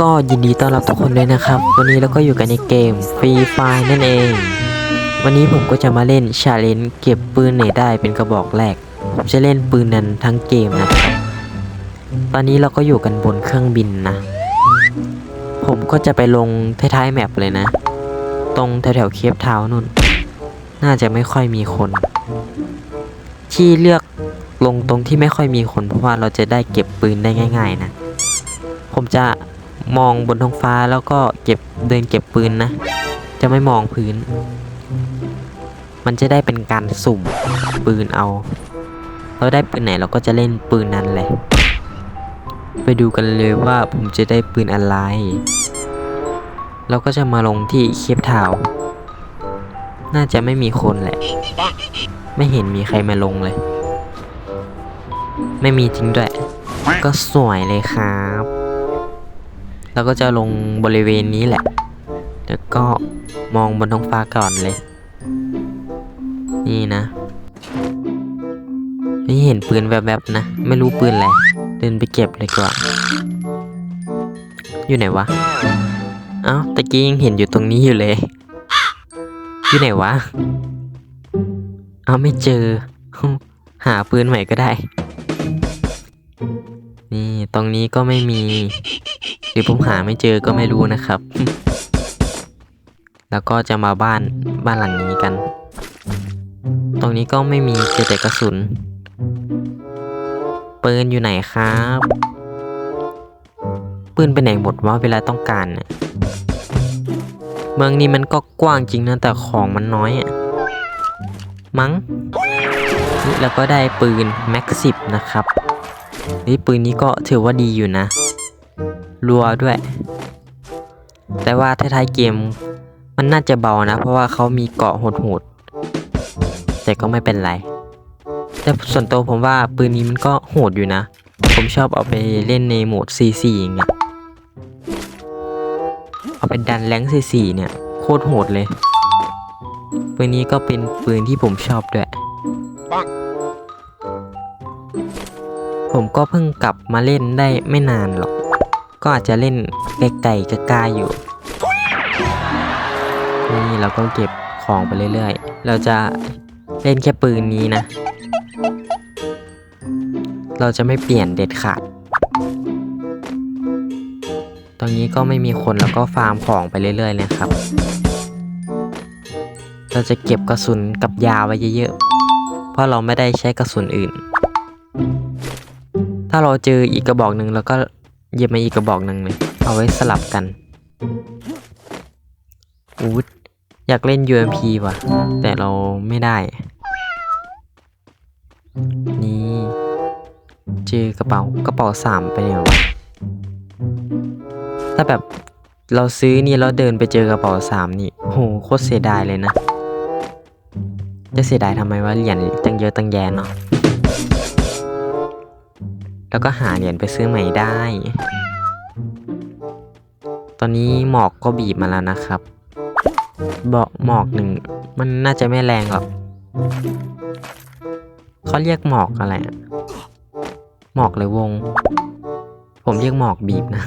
ก็ยินดีต้อนรับทุกคนด้วยนะครับ วันนี้เราก็อยู่กันในเกมฟรีไฟนั่นเอง วันนี้ผมก็จะมาเล่นชาเลนจ์เก็บปืนไหนได้เป็นกระบอกแรก ผมจะเล่นปืนนั้นทั้งเกมนะครับตอนนี้เราก็อยู่กันบนเครื่องบินนะ ผมก็จะไปลงท้ายๆแมปเลยนะ ตรงแถวๆเคปทาวน์นู่น น่าจะไม่ค่อยมีคน ที่เลือกลงตรงที่ไม่ค่อยมีคนเพราะว่าเราจะได้เก็บปืนได้ง่าย ๆ นะ ผมจะมองบนท้องฟ้าแล้วก็เก็บเดินเก็บปืนนะ จะไม่มองพื้น มันจะได้เป็นการสุ่มปืนเอา เราได้ปืนไหนเราก็จะเล่นปืนนั้นแหละ ไปดูกันเลยว่าผมจะได้ปืนอะไร เราก็จะมาลงที่เคปทาวน์น่าจะไม่มีคนแหละ ไม่เห็นมีใครมาลงเลย ไม่มีจริงด้วย ก็สวยเลยครับ เราก็จะลงบริเวณนี้แหละ แล้วก็มองบนท้องฟ้าก่อนเลย นี่นะนี่เห็นปืนแวบๆนะ ไม่รู้ปืนอะไร เดินไปเก็บเลยกว่าอยู่ไหนวะ เอ้าตะกี้ยังเห็นอยู่ตรงนี้อยู่เลย อยู่ไหนวะ เอ้าไม่เจอ หาปืนใหม่ก็ได้ นี่ตรงนี้ก็ไม่มี หรือผมหาไม่เจอก็ไม่รู้นะครับ แล้วก็จะมาบ้านบ้านหลังนี้กัน ตรงนี้ก็ไม่มีเจอแต่กระสุนปืนอยู่ไหนครับปืนไปไหนหมดวะเวลาต้องการเนี่ยเมืองนี้มันก็กว้างจริงนะแต่ของมันน้อยอะมั้งนี่แล้วก็ได้ปืนแม็กซิบนะครับนี่ปืนนี้ก็ถือว่าดีอยู่นะ รัวด้วย แต่ว่าท้ายๆเกมมันน่าจะเบานะ เพราะว่าเขามีเกาะโหดๆแต่ก็ไม่เป็นไรแต่ส่วนตัวผมว่าปืนนี้มันก็โหดอยู่นะ ผมชอบเอาไปเล่นในโหมด C4 อย่างเงี้ยเอาไปดันแรง C4 เนี่ย โคตรโหดเลย ปืนนี้ก็เป็นปืนที่ผมชอบด้วย ผมก็เพิ่งกลับมาเล่นได้ไม่นานหรอก ก็อาจจะเล่นไกลๆกล้าอยู่ นี่เราก็เก็บของไปเรื่อยๆ เราจะเล่นแค่ปืนนี้นะ เราจะไม่เปลี่ยนเด็ดขาด ตรงนี้ก็ไม่มีคนแล้วก็ฟาร์มของไปเรื่อยๆเลยครับ เราจะเก็บกระสุนกับยาไว้เยอะๆ เพราะเราไม่ได้ใช้กระสุนอื่น ถ้าเราเจออีกกระบอกหนึ่งแล้วก็ หยิบมาอีกกระบอกหนึ่งเลย เอาไว้สลับกันอูดอยากเล่น UMP ว่ะ แต่เราไม่ได้ นี่เจอกระเป๋ากระเป๋าสามไปเนี่ยวะถ้าแบบเราซื้อนี่แล้วเดินไปเจอกระเป๋าสามนี่โหโคตรเสียดายเลยนะ จะเสียดายทำไมว่าเหรียญตั้งเยอะตั้งแยะเนาะ แล้วก็หาเหรียญไปซื้อใหม่ได้ ตอนนี้หมอกก็บีบมาแล้วนะครับเบอกหมอกหนึ่งมันน่าจะไม่แรงหรอกเขาเรียกหมอกอะไรอะหมอกเลยวง ผมเรียกหมอกบีบนะ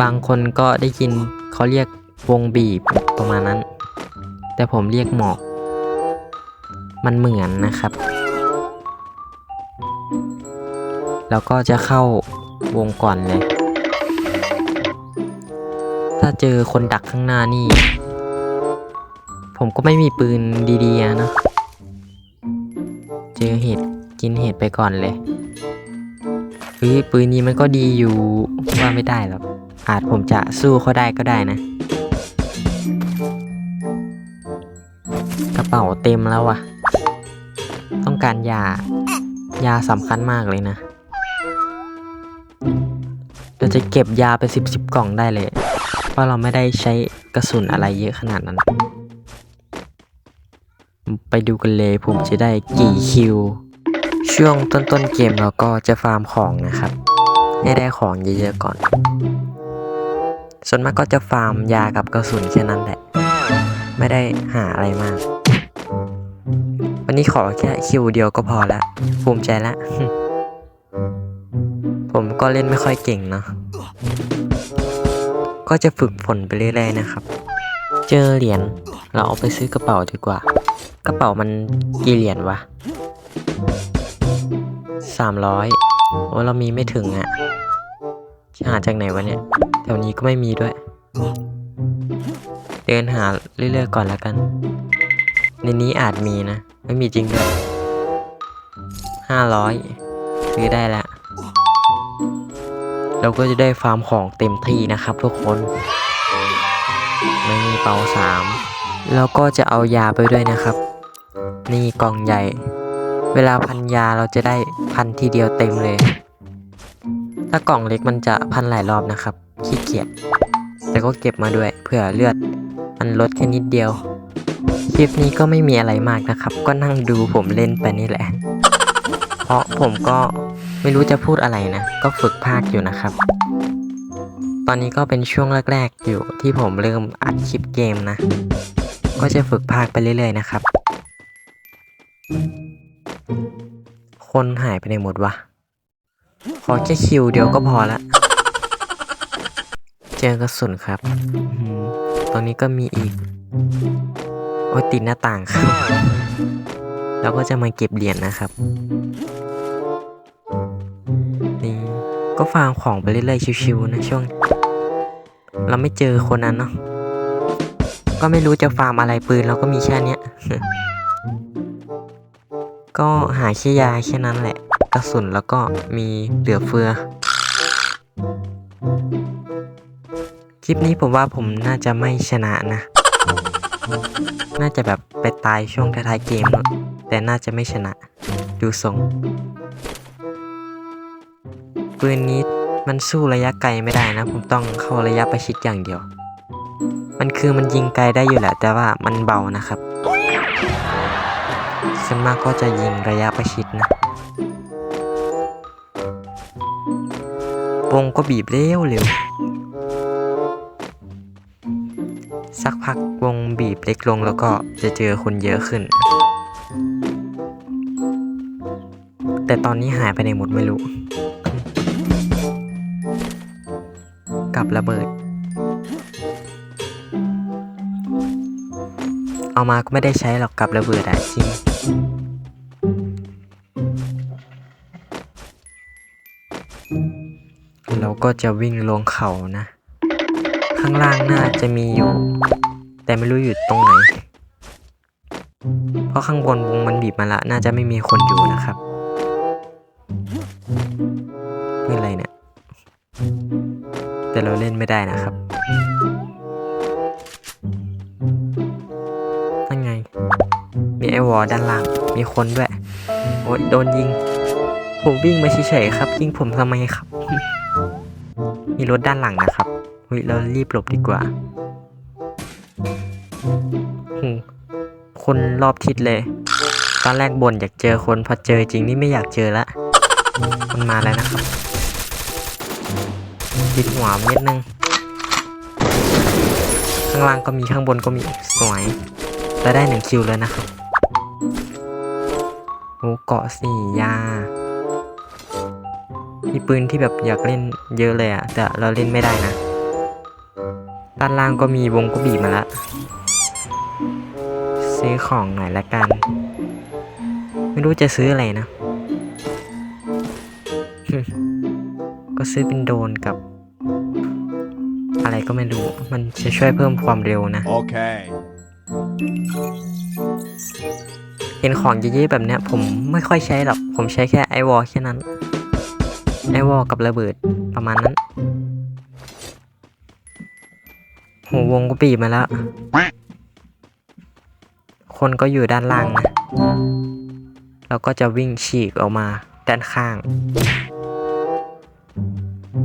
บางคนก็ได้ยินเขาเรียกวงบีบประมาณนั้น แต่ผมเรียกหมอก มันเหมือนนะครับ แล้วก็จะเข้าวงก่อนเลย ถ้าเจอคนดักข้างหน้านี่ ผมก็ไม่มีปืนดีๆนะ เจอเห็ดกินเห็ดไปก่อนเลยเฮ้ยปืนนี้มันก็ดีอยู่ว่าไม่ได้หรอกอาจผมจะสู้เขาได้ก็ได้นะ กระเป๋าเต็มแล้ววะต้องการยา ยาสำคัญมากเลยนะ จะเก็บยาไปสิบสิบกล่องได้เลยเพราะเราไม่ได้ใช้กระสุนอะไรเยอะขนาดนั้น ไปดูกันเลยผมจะได้กี่คิว ช่วงต้นๆเกมเราก็จะฟาร์มของนะครับ ให้ได้ของเยอะๆก่อน ส่วนมากก็จะฟาร์มยากับกระสุนแค่นั้นแหละ ไม่ได้หาอะไรมาก วันนี้ขอแค่คิวเดียวก็พอล้วภูมิใจแล้ว ผมก็เล่นไม่ค่อยเก่งเนอะก็จะฝึกฝนไปเรื่อยๆนะครับ เจอเหรียญเราเอาไปซื้อกระเป๋าดีกว่า กระเป๋ามันกี่เหรียญวะสามร้อยโอ้เรามีไม่ถึงอะ่ะจะหาจากไหนวะเนี่ยแถวนี้ก็ไม่มีด้วย เดินหาเรื่อยๆก่อนแล้วกัน ในนี้อาจมีนะ ไม่มีจริงด้วยห้าร้อยซื้อได้แล้ว เราก็จะได้ฟาร์มของเต็มที่นะครับทุกคนไม่มีเปาสามแล้วก็จะเอายาไปด้วยนะครับ นี่กล่องใหญ่ เวลาพันยาเราจะได้พันทีเดียวเต็มเลย ถ้ากล่องเล็กมันจะพันหลายรอบนะครับขี้เกียจแต่ก็เก็บมาด้วยเผื่อเลือดมันลดแค่นิดเดียวคลิปนี้ก็ไม่มีอะไรมากนะครับ ก็นั่งดูผมเล่นไปนี่แหละ เพราะผมก็ ไม่รู้จะพูดอะไรนะ ก็ฝึกภาคอยู่นะครับ ตอนนี้ก็เป็นช่วงแรกๆอยู่ที่ผมเริ่มอัดคลิปเกมนะ ก็จะฝึกภาคไปเรื่อยๆนะครับ คนหายไปในหมดวะ ขอแค่คิวเดียวก็พอละ เจอกระสุนครับอื้อหือตรงนี้ก็มีอีก โอ้ติดหน้าต่างครับ แล้วก็จะมาเก็บเหรียญนะครับ ก็ฟาร์มของไปเรื่อยๆชิวๆนะช่วง เราไม่เจอคนนั้นเนาะก็ไม่รู้จะฟาร์มอะไรปืนเราก็มีแค่เนี้ยก็หาแค่ยาแค่นั้นแหละ กระสุนแล้วก็มีเหลือเฟือ คลิปนี้ผมว่าผมน่าจะไม่ชนะนะ น่าจะแบบไปตายช่วงท้ายๆเกม แต่น่าจะไม่ชนะ ดูทรง ปืนนี้มันสู้ระยะไกลไม่ได้นะ ผมต้องเข้าระยะประชิดอย่างเดียว มันคือมันยิงไกลได้อยู่แหละ แต่ว่ามันเบานะครับส่วนมากก็จะยิงระยะประชิดนะวงก็บีบเร็วเร็วสักพักวงบีบเล็กลงแล้วก็จะเจอคนเยอะขึ้น แต่ตอนนี้หายไปในหมดไม่รู้ กับระเบิด เอามาก็ไม่ได้ใช้หรอกกับระเบิดอะจริงเราก็จะวิ่งลงเขานะ ข้างล่างน่าจะมีอยู่ แต่ไม่รู้อยู่ตรงไหน เพราะข้างบนวงมันบีบมาละ น่าจะไม่มีคนอยู่นะครับ เราเล่นไม่ได้นะครับนั่นไง มีไอวอลด้านล่าง มีคนด้วย โอ๊ยโดนยิง ผมวิ่งมาเฉยๆครับ ยิงผมทำไมครับ มีรถด้านหลังนะครับเฮ้ยเรารีบหลบดีกว่าหูคนรอบทิศเลย ตอนแรกบ่นอยากเจอคนพอเจอจริงนี่ไม่อยากเจอละ มันมาแล้วนะครับ ติดหัวเม็ดนึง ข้างล่างก็มีข้างบนก็มีสวยเราได้หนึ่งคิวแล้วนะครับโอ้เกาะสี่ยามีปืนที่แบบอยากเล่นเยอะเลยอะแต่เราเล่นไม่ได้นะ ด้านล่างก็มีวงก็บีมาละซื้อของหน่อยละกัน ไม่รู้จะซื้ออะไรนะ ก็ซื้อเป็นโดนกับ อะไรก็ไม่รู้ มันจะช่วยเพิ่มความเร็วนะ Okay. เห็นของเยอะๆแบบเนี้ย ผมไม่ค่อยใช้หรอก ผมใช้แค่ไอวอลแค่นั้น ไอวอลกับระเบิดประมาณนั้นโหวงก็บีบมาแล้ว คนก็อยู่ด้านล่างนะ แล้วก็จะวิ่งฉีกออกมาด้านข้าง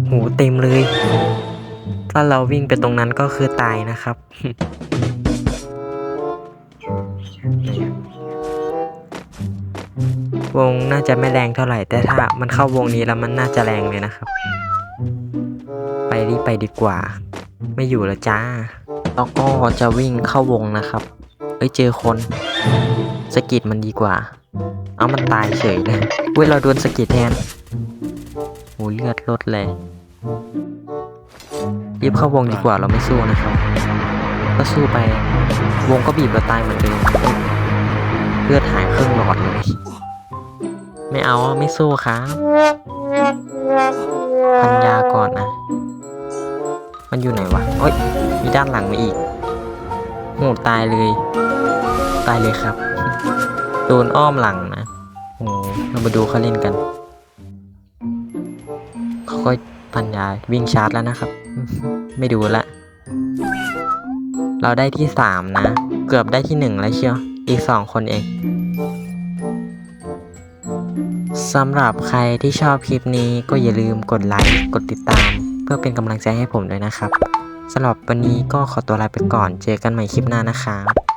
โหเต็มเลย ถ้าเราวิ่งไปตรงนั้นก็คือตายนะครับ วงน่าจะไม่แรงเท่าไหร่ แต่ถ้ามันเข้าวงนี้แล้วมันน่าจะแรงเลยนะครับ ไปรีบไปดีกว่า ไม่อยู่แล้วจ้า แล้วก็จะวิ่งเข้าวงนะครับ เอ้ยเจอคนสกิดมันดีกว่า เอามันตายเฉยเลย เว้ยเราโดนสกิดแทนโหเลือดลดเลย รีบเข้าวงดีกว่าเราไม่สู้นะครับก็สู้ไปวงก็บีบเราตายเหมือนเดิมเลือดหายครึ่งหลอดเลย ไม่เอาไม่สู้ครับพันยาก่อนนะ มันอยู่ไหนวะเอ้ยมีด้านหลังมาอีกโหตายเลย ตายเลยครับ โดนอ้อมหลังนะโอ้เรามาดูเขาเล่นกัน เขาก็พันยาวิ่งชาร์จแล้วนะครับ ไม่ดูละ เราได้ที่สามนะ เกือบได้ที่หนึ่งแล้วเชียว อีกสองคนเองสำหรับใครที่ชอบคลิปนี้ก็อย่าลืมกดไลค์ กดติดตาม เพื่อเป็นกำลังใจให้ผมด้วยนะครับสำหรับวันนี้ก็ขอตัวลาไปก่อน เจอกันใหม่คลิปหน้านะครับ